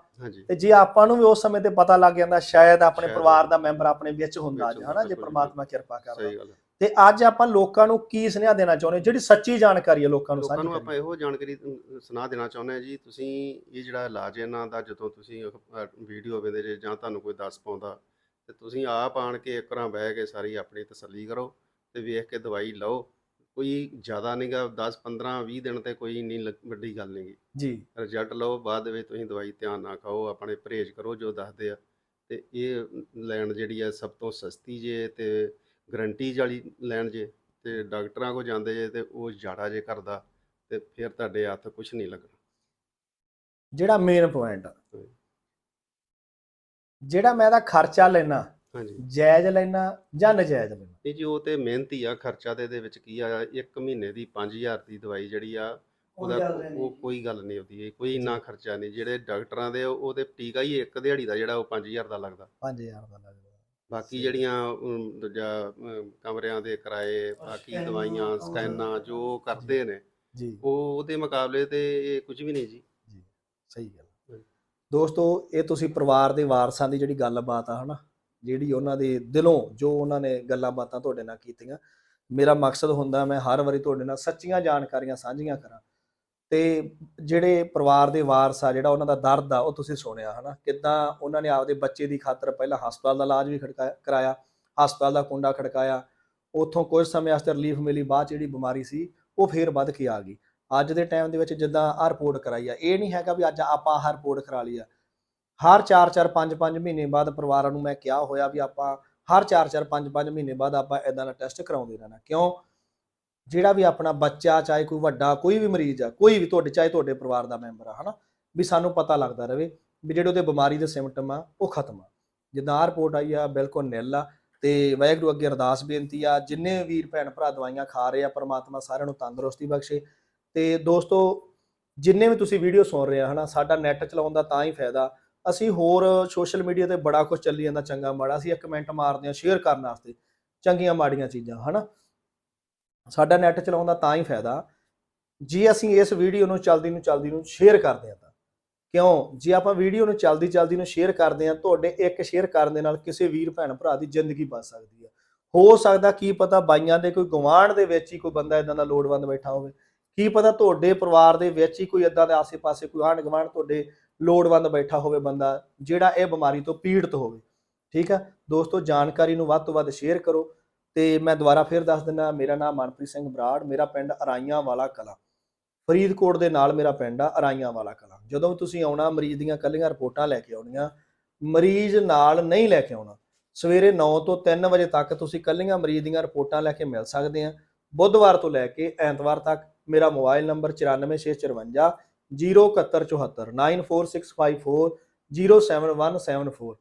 [SPEAKER 1] ਤੇ ਜੇ ਆਪਾਂ ਨੂੰ ਵੀ ਉਸ ਸਮੇਂ ਤੇ ਪਤਾ ਲੱਗ ਜਾਂਦਾ ਸ਼ਾਇਦ ਆਪਣੇ ਪਰਿਵਾਰ ਦਾ ਮੈਂਬਰ ਆਪਣੇ ਵਿੱਚ ਹੁੰਦਾ
[SPEAKER 3] ਹੁੰਦਾ,
[SPEAKER 1] ਹਨਾ ਜੇ ਪ੍ਰਮਾਤਮਾ ਕਿਰਪਾ ਕਰਦਾ।
[SPEAKER 3] ਸਹੀ ਗੱਲ ਹੈ।
[SPEAKER 1] ਤੇ ਅੱਜ ਆਪਾਂ ਲੋਕਾਂ ਨੂੰ ਕੀ ਸੁਨੇਹਾ ਦੇਣਾ ਚਾਹੁੰਦੇ ਜਿਹੜੀ ਸੱਚੀ ਜਾਣਕਾਰੀ ਹੈ ਲੋਕਾਂ ਨੂੰ
[SPEAKER 3] ਲੋਕਾਂ
[SPEAKER 1] ਸਾਂਝੀ
[SPEAKER 3] ਨੂੰ
[SPEAKER 1] ਕਰੀਏ।
[SPEAKER 3] ਆਪਾਂ ਇਹੋ ਜਾਣਕਾਰੀ ਸੁਣਾ ਦੇਣਾ ਚਾਹੁੰਦੇ ਹਾਂ ਜੀ ਤੁਸੀਂ ਇਹ ਜਿਹੜਾ ਇਲਾਜ ਹੈ ਇਹਨਾਂ ਦਾ ਜਦੋਂ ਤੁਸੀਂ ਵੀਡੀਓ ਵੇਖਦੇ ਜੇ ਜਾਂ ਤੁਹਾਨੂੰ ਕੋਈ ਦੱਸ ਪਾਉਂਦਾ ਤੇ ਤੁਸੀਂ ਆਪ ਆਣ ਕੇ ਇੱਕ ਵਾਰਾਂ ਬਹਿ ਕੇ ਸਾਰੀ ਆਪਣੀ ਤਸੱਲੀ ਕਰੋ ਤੇ ਵੇਖ ਕੇ ਦਵਾਈ ਲਓ। ਕੋਈ ਜ਼ਿਆਦਾ ਨਹੀਂਗਾ 10 15 20 ਦਿਨ ਤੇ ਕੋਈ ਨਹੀਂ ਵੱਡੀ ਗੱਲ ਨਹੀਂਗੀ
[SPEAKER 1] ਜੀ।
[SPEAKER 3] ਰਿਜ਼ਲਟ ਲਓ ਬਾਅਦ ਵਿੱਚ ਤੁਸੀਂ ਦਵਾਈ ਧਿਆਨ ਨਾਲ ਖਾਓ ਆਪਣੇ ਪਰਹੇਜ਼ ਕਰੋ ਜੋ ਦੱਸਦੇ ਆ। ਤੇ ਇਹ ਲੈਣ ਜਿਹੜੀ ਆ ਸਭ ਤੋਂ ਸਸਤੀ ਜੇ ਤੇ ਗਰੰਟੀ ਵਾਲੀ ਲੈਣ ਜੇ ਤੇ ਡਾਕਟਰਾਂ ਕੋ ਜਾਂਦੇ ਜੇ ਤੇ ਉਹ ਜਾੜਾ ਜੇ ਕਰਦਾ ਤੇ ਫਿਰ ਤੁਹਾਡੇ ਹੱਥ ਕੁਝ ਨਹੀਂ ਲੱਗਣਾ।
[SPEAKER 1] ਜਿਹੜਾ ਮੇਨ ਪੁਆਇੰਟ
[SPEAKER 3] ਹਾਂਜੀ।
[SPEAKER 1] ਜਿਹੜਾ ਮੈਂ ਇਹਦਾ ਖਰਚਾ ਲੈਣਾ
[SPEAKER 3] ਹਾਂਜੀ।
[SPEAKER 1] ਜਾਇਜ਼ ਲੈਣਾ ਜਾਂ ਨਜਾਇਜ਼ ਲੈਣਾ?
[SPEAKER 3] ਇਹ ਜੀ ਉਹ ਤੇ ਮਿਹਨਤੀ ਆ ਖਰਚਾ ਤੇ ਇਹਦੇ ਵਿੱਚ ਕੀ ਆ ਇੱਕ ਮਹੀਨੇ ਦੀ 5000 ਦੀ ਦਵਾਈ ਜਿਹੜੀ ਆ ਉਹਦਾ ਉਹ ਕੋਈ ਗੱਲ ਨਹੀਂ ਹੁੰਦੀ ਕੋਈ ਇੰਨਾ ਖਰਚਾ ਨਹੀਂ। ਜਿਹੜੇ ਡਾਕਟਰਾਂ ਦੇ ਉਹ ਉਹ ਤੇ ਟੀਕਾ ਹੀ ਇੱਕ ਦਿਹਾੜੀ ਦਾ ਜਿਹੜਾ ਉਹ 5000 ਦਾ ਲੱਗਦਾ।
[SPEAKER 1] 5000 ਦਾ ਲੱਗਦਾ।
[SPEAKER 3] ਬਾਕੀ ਜਿਹੜੀਆਂ ਦੂਜਾ ਕਮਰਿਆਂ ਦੇ ਕਿਰਾਏ ਬਾਕੀ ਦਵਾਈਆਂ ਸਕੈਨਾਂ ਜੋ ਕਰਦੇ ਨੇ
[SPEAKER 1] ਜੀ।
[SPEAKER 3] ਉਹ ਉਹਦੇ ਮੁਕਾਬਲੇ ਤੇ ਇਹ ਕੁਝ ਵੀ ਨਹੀਂ ਜੀ।
[SPEAKER 1] ਸਹੀ ਗੱਲ। ਦੋਸਤੋ ਇਹ ਤੁਸੀਂ ਪਰਿਵਾਰ ਦੇ ਵਾਰਸਾਂ ਦੀ ਜਿਹੜੀ ਗੱਲਬਾਤ ਆ ਹਨਾ? ਜਿਹੜੀ ਉਹਨਾਂ ਦੇ ਦਿਲੋਂ ਜੋ ਉਹਨਾਂ ਨੇ ਗੱਲਾਂ ਬਾਤਾਂ ਤੁਹਾਡੇ ਨਾਲ ਕੀਤੀਆਂ, ਮੇਰਾ ਮਕਸਦ ਹੁੰਦਾ ਮੈਂ ਹਰ ਵਾਰੀ ਤੁਹਾਡੇ ਨਾਲ ਸੱਚੀਆਂ ਜਾਣਕਾਰੀਆਂ ਸਾਂਝੀਆਂ ਕਰਾਂ। ਤੇ ਜਿਹੜੇ ਪਰਿਵਾਰ ਦੇ ਵਾਰਸ ਆ, ਜਿਹੜਾ ਉਹਨਾਂ ਦਾ ਦਰਦ ਆ, ਉਹ ਤੁਸੀਂ ਸੁਣਿਆ ਹਨਾ, ਕਿੱਦਾਂ ਉਹਨਾਂ ਨੇ ਆਪਦੇ ਬੱਚੇ ਦੀ ਖਾਤਰ ਪਹਿਲਾਂ ਹਸਪਤਾਲ ਦਾ ਇਲਾਜ ਵੀ ਖੜਕਾਇਆ ਕਰਾਇਆ, ਹਸਪਤਾਲ ਦਾ ਕੁੰਡਾ ਖੜਕਾਇਆ, ਉਥੋਂ ਕੁਝ ਸਮੇਂ ਵਾਸਤੇ ਰਿਲੀਫ ਮਿਲੀ, ਬਾਅਦ 'ਚ ਜਿਹੜੀ ਬਿਮਾਰੀ ਸੀ, ਉਹ ਫੇਰ ਵੱਧ ਕੇ ਆ ਗਈ। ਅੱਜ ਦੇ ਟਾਈਮ ਦੇ ਵਿੱਚ ਜਿੱਦਾਂ ਆਹ ਰਿਪੋਰਟ ਕਰਾਈ ਆ, ਇਹ ਨਹੀਂ ਹੈਗਾ ਵੀ ਅੱਜ ਆਪਾਂ ਆਹ ਰਿਪੋਰਟ ਕਰਾ ਲਈ ਆ। ਹਰ 4-4 5-5 ਮਹੀਨੇ ਬਾਅਦ ਪਰਿਵਾਰਾਂ ਨੂੰ ਮੈਂ ਕਿਹਾ ਹੋਇਆ ਵੀ ਆਪਾਂ ਹਰ 4-4 5-5 ਮਹੀਨੇ ਬਾਅਦ ਆਪਾਂ ਇਦਾਂ ਦਾ ਟੈਸਟ ਕਰਾਉਂਦੇ ਰਹਿਣਾ। ਕਿਉਂ? ਜਿਹੜਾ ਵੀ ਆਪਣਾ ਬੱਚਾ, ਚਾਹੇ ਕੋਈ ਵੱਡਾ, ਕੋਈ ਵੀ ਮਰੀਜ਼ ਆ, ਕੋਈ ਵੀ ਤੁਹਾਡੇ, ਚਾਹੇ ਤੁਹਾਡੇ ਪਰਿਵਾਰ ਦਾ ਮੈਂਬਰ ਆ, ਹਨਾ? ਵੀ ਸਾਨੂੰ ਪਤਾ ਲੱਗਦਾ ਰਹੇ ਵੀ ਜਿਹੜੇ ਉਹਦੇ ਬਿਮਾਰੀ ਦੇ ਸਿੰਪਟਮ ਆ, ਉਹ ਖਤਮ ਆ। ਜਿੱਦਾਂ ਆਹ ਰਿਪੋਰਟ ਆਈ ਆ, ਬਿਲਕੁਲ ਨਿਲ ਆ ਤੇ ਵਾਹਿਗੁਰੂ ਅੱਗੇ ਅਰਦਾਸ ਬੇਨਤੀ ਆ, ਜਿੰਨੇ ਵੀਰ ਭੈਣ ਭਰਾ ਦਵਾਈਆਂ ਖਾ ਰਹੇ ਆ, ਪਰਮਾਤਮਾ ਸਾਰਿਆਂ ਨੂੰ ਤੰਦਰੁਸਤੀ ਬਖਸ਼ੇ। ਤੇ ਦੋਸਤੋ, ਜਿੰਨੇ ਵੀ ਤੁਸੀਂ ਵੀਡੀਓ ਸੁਣ ਰਹੇ ਆ, ਹਨਾ, ਸਾਡਾ ਨੈਟ ਚਲਾਉਣ ਦਾ ਤਾਂ ਹੀ ਫਾਇਦਾ ਅਸੀਂ ਹੋਰ ਸੋਸ਼ਲ ਮੀਡੀਆ ਤੇ ਬੜਾ ਕੁਝ ਚੱਲੀ ਜਾਂਦਾ ਚੰਗਾ ਮਾੜਾ, ਅਸੀਂ ਇੱਕ ਕਮੈਂਟ ਮਾਰਦੇ ਆ ਸ਼ੇਅਰ ਕਰਨ ਵਾਸਤੇ ਚੰਗੀਆਂ ਮਾੜੀਆਂ ਚੀਜ਼ਾਂ, ਹਨਾ? ਸਾਡਾ ਨੈਟ ਚਲਾਉਣ ਦਾ ਤਾਂ ਹੀ ਫਾਇਦਾ। ਜੇ ਅਸੀਂ ਇਸ ਵੀਡੀਓ ਨੂੰ ਚਲਦੀ ਨੂੰ ਚਲਦੀ ਨੂੰ ਸ਼ੇਅਰ ਕਰਦੇ ਆ ਤਾਂ। ਕਿਉਂ? ਜੇ ਆਪਾਂ ਵੀਡੀਓ ਨੂੰ ਚਲਦੀ ਚਲਦੀ ਨੂੰ ਸ਼ੇਅਰ ਕਰਦੇ ਆ ਤੁਹਾਡੇ ਇੱਕ ਸ਼ੇਅਰ ਕਰਨ ਦੇ ਨਾਲ ਕਿਸੇ ਵੀਰ, ਭੈਣ, ਭਰਾ ਦੀ ਜ਼ਿੰਦਗੀ ਬਚ ਸਕਦੀ ਆ ਹੋ ਸਕਦਾ ਕੀ ਪਤਾ ਬਾਈਆਂ ਦੇ ਕੋਈ ਗਵਾਂਢ ਦੇ ਵਿੱਚ ਹੀ ਕੋਈ ਬੰਦਾ ਇਦਾਂ ਦਾ ਲੋੜਵੰਦ ਬੈਠਾ ਹੋਵੇ। ਕੀ ਪਤਾ ਤੁਹਾਡੇ ਪਰਿਵਾਰ ਦੇ ਵਿੱਚ ਹੀ ਕੋਈ ਇਦਾਂ ਦੇ ਆਸੇ-ਪਾਸੇ ਕੋਈ ਆਂਢ ਗੁਆਂਢ ਤੁਹਾਡੇ ਲੋੜਵੰਦ ਬੈਠਾ ਹੋਵੇ ਬੰਦਾ, ਜਿਹੜਾ ਇਹ ਬਿਮਾਰੀ ਤੋਂ ਪੀੜਤ ਹੋਵੇ। ਠੀਕ ਆ? ਦੋਸਤੋ, ਜਾਣਕਾਰੀ ਨੂੰ ਵੱਧ ਤੋਂ ਵੱਧ ਸ਼ੇਅਰ ਕਰੋ ਤੇ ਮੈਂ ਦੁਬਾਰਾ ਫਿਰ ਦੱਸ ਦਿੰਦਾ, ਮੇਰਾ ਨਾਮ ਮਨਪ੍ਰੀਤ ਸਿੰਘ ਬਰਾੜ, ਮੇਰਾ ਪਿੰਡ ਅਰਾਈਆਂ ਵਾਲਾ ਕਲਾ। ਫਰੀਦਕੋਟ ਦੇ ਨਾਲ ਮੇਰਾ ਪਿੰਡ ਆ ਅਰਾਈਆਂ ਵਾਲਾ ਕਲਾ। ਜਦੋਂ ਵੀ ਤੁਸੀਂ ਆਉਣਾ, ਮਰੀਜ਼ ਦੀਆਂ ਕੱਲੀਆਂ ਰਿਪੋਰਟਾਂ ਲੈ ਕੇ ਆਉਣੀਆਂ, ਮਰੀਜ਼ ਨਾਲ ਨਹੀਂ ਲੈ ਕੇ ਆਉਣਾ, ਸਵੇਰੇ 9 ਤੋਂ 3 ਵਜੇ ਤੱਕ ਤੁਸੀਂ ਕੱਲੀਆਂ ਮਰੀਜ਼ ਦੀਆਂ ਰਿਪੋਰਟਾਂ ਲੈ ਕੇ ਮਿਲ ਸਕਦੇ ਆ। ਬੁੱਧਵਾਰ ਤੋਂ ਲੈ ਕੇ ਐਤਵਾਰ ਤੱਕ ਮੇਰਾ ਮੋਬਾਈਲ ਨੰਬਰ 94654 07174 94654 07174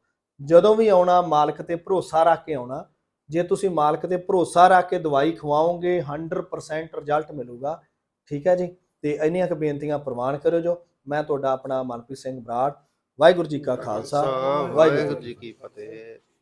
[SPEAKER 1] ਜਦੋਂ ਵੀ ਆਉਣਾ, ਮਾਲਕ ਤੇ ਭਰੋਸਾ ਰੱਖ ਕੇ ਆਉਣਾ, ਜੇ ਤੁਸੀਂ ਮਾਲਕ ਤੇ ਭਰੋਸਾ ਰੱਖ ਕੇ ਦਵਾਈ ਖਵਾਓਗੇ 100% ਰਿਜ਼ਲਟ ਮਿਲੂਗਾ। ਠੀਕ ਹੈ ਜੀ? ਤੇ ਇੰਨੀਆਂ ਕੁ ਬੇਨਤੀਆਂ ਪ੍ਰਵਾਨ ਕਰਿਓ ਜੋ। ਮੈਂ ਤੁਹਾਡਾ ਆਪਣਾ ਮਨਪ੍ਰੀਤ ਸਿੰਘ ਬਰਾੜ। ਵਾਹਿਗੁਰੂ ਜੀ ਕਾ ਖਾਲਸਾ।
[SPEAKER 3] ਵਾਹਿਗੁਰੂ ਜੀ ਕੀ ਫਤਿਹ।